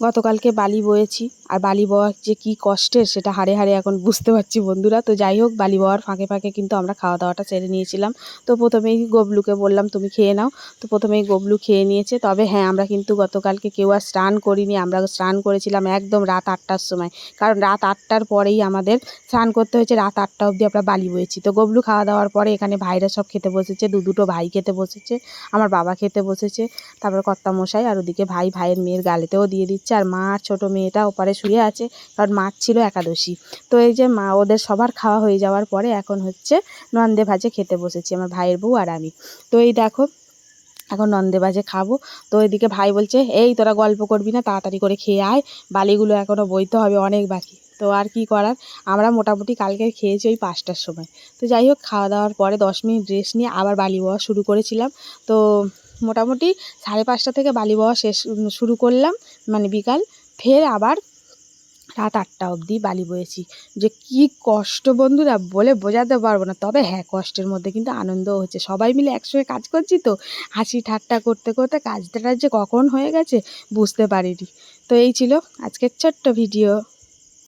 গতকালকে বালি বয়েছি। আর বালি বওয়া যে কী কষ্টের, সেটা হাড়ে হাড়ে এখন বুঝতে পারছি বন্ধুরা। তো যাই হোক, বালি বওয়ার ফাঁকে ফাঁকে কিন্তু আমরা খাওয়া দাওয়াটা সেরে নিয়েছিলাম। তো প্রথমেই গবলুকে বললাম, তুমি খেয়ে নাও। তো প্রথমেই গবলু খেয়ে নিয়েছে। তবে হ্যাঁ আমরা কিন্তু গতকালকে কেউ আর স্নান করিনি। আমরা স্নান করেছিলাম একদম রাত আটটার সময়। কারণ রাত আটটার পরেই আমাদের স্নান করতে হয়েছে। রাত আটটা অবধি আমরা বালি বয়েছি। তো গবলু খাওয়া দাওয়ার পরে এখানে ভাইরা সব খেতে বসেছে। দু দুটো ভাই খেতে বসেছে। আমার বাবা খেতে বসেছে। তারপর কর্তামশাই আর ওদিকে ভাই, ভাইয়ের মেয়ের গালেতেও দিয়ে দিচ্ছে। আর মা আর ছোটো মেয়েটা ওপারে শুয়ে আছে, কারণ মাছ ছিল একাদশী। তো এই যে মা, ওদের সবার খাওয়া হয়ে যাওয়ার পরে এখন হচ্ছে নন্দে ভাজে খেতে বসেছি, আমার ভাইয়ের বউ আর আমি। তো এই দেখো, এখন নন্দে বাজে খাব। তো এদিকে ভাই বলছে, এই তোরা গল্প করবি না, তাড়াতাড়ি করে খেয়ে আয়, বালিগুলো এখনও বইতে হবে, অনেক বাকি। তো আর কি করার? আমরা মোটামুটি কালকে খেয়েছি ওই পাঁচটার সময়। তো যাই হোক, খাওয়া দাওয়ার পরে দশ মিনিট রেস্ট নিয়ে আবার বালি বওয়া শুরু করেছিলাম। তো মোটামুটি সাড়ে পাঁচটা থেকে বালি বওয়া শেষ শুরু করলাম। মানে বিকাল, ফের আবার রাত আটটা অবধি বালি বয়েছি। যে কি কষ্ট বন্ধুরা, বলে বোঝাতে পারব না। তবে হ্যাঁ কষ্টের মধ্যে কিন্তু আনন্দও হচ্ছে। সবাই মিলে একসঙ্গে কাজ করছি তো, হাসি ঠাট্টা করতে করতে কাজটা যে কখন হয়ে গেছে বুঝতে পারিনি। তো এই ছিল আজকের ছোট্ট ভিডিও